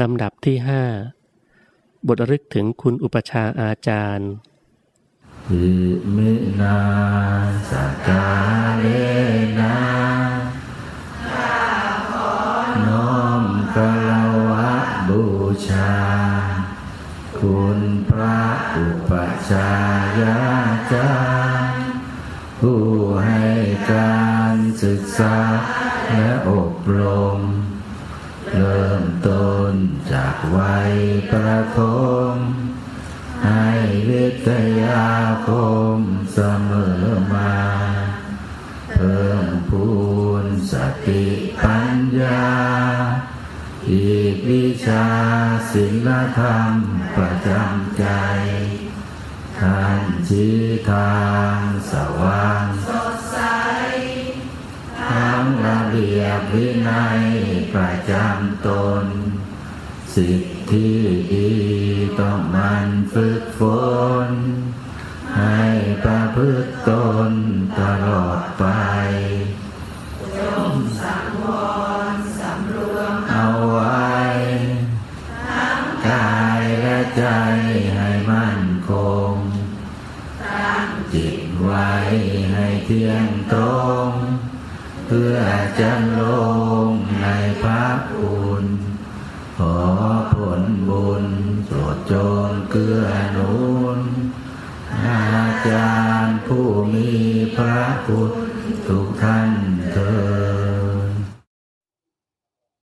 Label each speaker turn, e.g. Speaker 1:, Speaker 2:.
Speaker 1: ลำดับที่ห้าบทรึกถึงคุณอุปชาอาจารย์
Speaker 2: อิมินาสกาเลนะน้อมกลาวะบูชา คุณพระอุปชายาจารย์ผู้ให้การศึกษาและอบรม เริ่มต้นจากวัยประถมให้วิทยาคมเสมอมา เพิ่มพูนสติปัญญา อีกวิชาศิลธรรมประจำใจท่านชี้ทาง ระเบียบวินัยประจำตน สิทธิที่ดีต้องมันฝึกฝน ให้ประพฤติตนตลอดไปเอาไว้กายและใจให้มั่นคงจิตไว้ให้เที่ยงตรง เพื่อจำลงในพระคุณขอผลบุญโปรดจงเกื้อหนุนอาจารย์ผู้มีพระคุณทุกท่าน